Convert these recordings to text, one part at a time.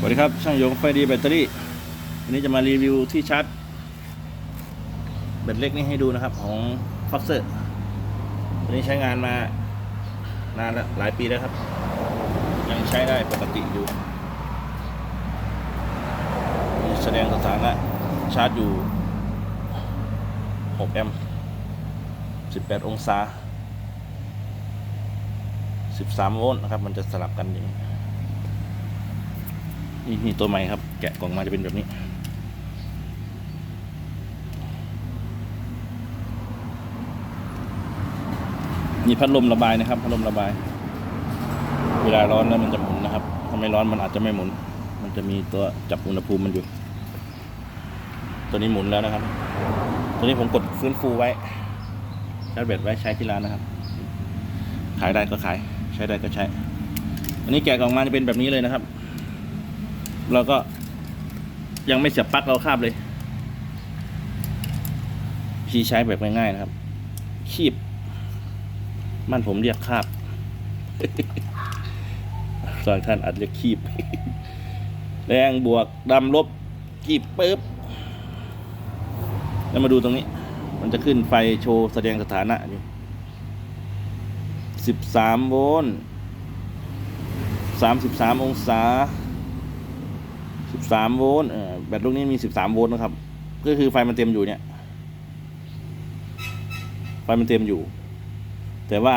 สวัสดีครับ ช่างยงไฟดีแบตเตอรี่ วันนี้จะมารีวิวที่ชาร์จแบตเล็กนี่ให้ดูนะครับ ของฟ o กเซอร์ตัวนี้ใช้งานมานานแล้วหลายปีแล้วครับ ยังใช้ได้ปกติอยู่มีแสดงสถานะชาร์จอยู่ 6 แอมป์ 18 องศา 13 โวลต์นะครับ มันจะสลับกันอย่างนี้ นี่นี่ตัวใหม่ครับ แกะกล่องมาจะเป็นแบบนี้ นี่พัดลมระบายนะครับ พัดลมระบาย เวลาร้อนแล้วมันจะหมุนนะครับถ้าไม่ร้อนมันอาจจะไม่หมุน มันจะมีตัวจับอุณหภูมิมันอยู่ ตัวนี้หมุนแล้วนะครับ ตัวนี้ผมกดฟื้นฟูไว้ชาร์จแบตไว้ใช้ที่ร้านนะครับ ขายได้ก็ขาย ใช้ได้ก็ใช้ อันนี้แกะกล่องมาจะเป็นแบบนี้เลยนะครับ เราก็ยังไม่เสียบปลั๊กเราคาบเลยพี่ใช้แบบง่ายๆนะครับ คีบมันผมเรียกคาบบางท่านอาจเรียกคีบ แรงบวกดำลบคีบปึ๊บแล้วมาดูตรงนี้ มันจะขึ้นไฟโชว์แสดงสถานะอยู่สิบสามโวลต์สามสิบสามองศา 13 โวลต์แบตลูกนี้มี 13 โวลต์นะครับ ก็คือไฟมันเต็มอยู่เนี่ย ไฟมันเต็มอยู่ แต่ว่า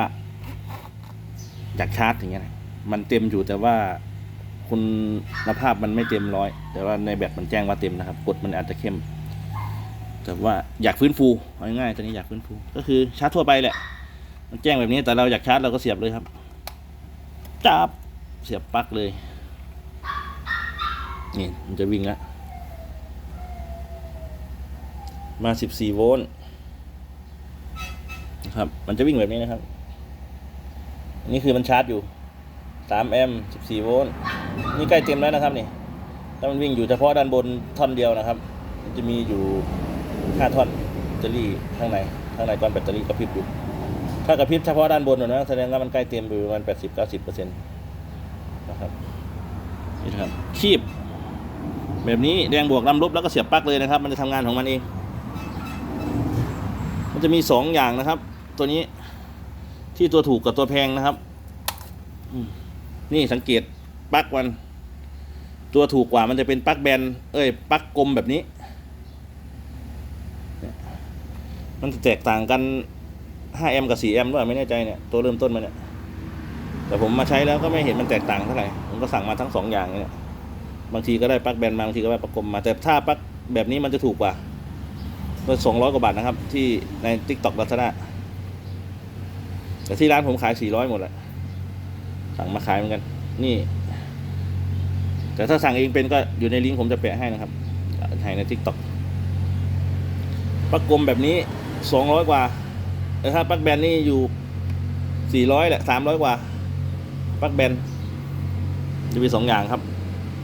อยากชาร์จอย่างเงี้ยนะมันเต็มอยู่แต่ว่าคุณภาพมันไม่เต็มร้อย แต่ว่าในแบตมันแจ้งว่าเต็มนะครับกดมันอาจจะเข้ม แต่ว่าอยากฟื้นฟูเอาง่ายๆตอนนี้อยากฟื้นฟู ก็คือชาร์จทั่วไปแหละ มันแจ้งแบบนี้แต่เราอยากชาร์จเราก็เสียบเลยครับจับเสียบปลั๊กเลย นี่มันจะวิ่งล้วมา14โวลต์นะครับ มันจะวิ่งแบบนี้นะครับนนี้คือมันชาร์จอยู่3แอมป์14โวลต์นี่ใกล้เต็มแล้วนะครับนี่ถ้ามันวิ่งอยู่เฉพาะด้านบนท่อนเดียวนะครับ มันจะมีอยู่5ท่อนแบตเตอรี่ข้างในข้างในก้อนแบตเตอรี่กระพริบอยู่ ถ้ากระพริบเฉพาะด้านบนนะแสดงว่ามันใกล้เต็มไปประมาณ80-90%นะครับนี่ครับคีบ แบบนี้แดงบวกลำลบแล้วก็เสียบปลั๊กเลยนะครับ มันจะทำงานของมันเอง มันจะมีสองอย่างนะครับ ตัวนี้ที่ตัวถูกกับตัวแพงนะครับนี่สังเกตปลั๊กมัน ตัวถูกกว่ามันจะเป็นปลั๊กแบน เอ้ยปลั๊กกลมแบบนี้ มันจะแตกต่างกัน5แอมป์กับ4แอมป์ด้วยไม่แน่ใจเนี่ยตัวเริ่มต้นมันเนี่ยแต่ผมมาใช้แล้วก็ไม่เห็นมันแตกต่างเท่าไหร่ผมก็สั่งมาทั้งสองอย่างเนี่ย บางทีก็ได้ปลั๊กแบนมาบางทีก็ได้ปลั๊กกลมมา แต่ถ้าปลั๊กแบบนี้มันจะถูกกว่าก็สองร้อยกว่าบาทนะครับ ที่ใน t ิ k t o k ลัษณะแต่ที่ร้านผมขายสี่ร้อยหมดแหละสั่งมาขายเหมือนกัน นี่ แต่ถ้าสั่งเองเป็นก็อยู่ในลิงก์ผมจะแปะให้นะครับให้ใน t ิ k t o k ปลั๊กกลมแบบนี้สองร้อยกว่า แต่ถ้าปลั๊กแบนนี่อยู่สี่ร้อยแหละสามร้อยกว่าปลั๊กแบนจะมีสองอย่างครับ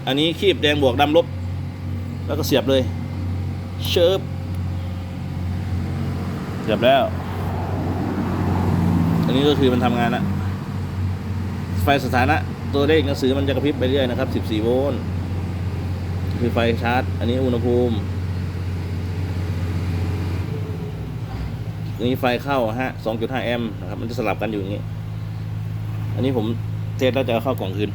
อันนี้คีบแดงบวกดำลบ แล้วก็เสียบเลย เชิบเสียบแล้ว อันนี้ก็คือมันทำงานละไฟสถานะ ตัวเลขหนังสือมันจะกระพริบไปเรื่อยนะครับ 14 โวลต์คือไฟชาร์จ อันนี้อุณหภูมิอันนี้ไฟเข้าฮะ 2.5 แอมป์นะครับ มันจะสลับกันอยู่อย่างนี้ อันนี้ผมเทสแล้วจะเข้ากล่องคืน